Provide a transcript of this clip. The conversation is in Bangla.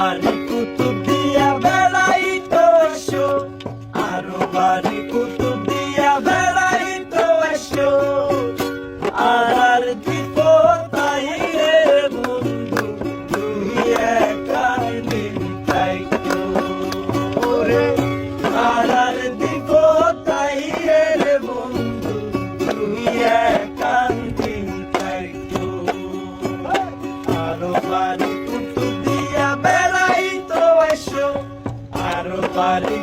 বাড়ি কুতুব দিয়া বেড়াই তো আরও বাড়ি Friday.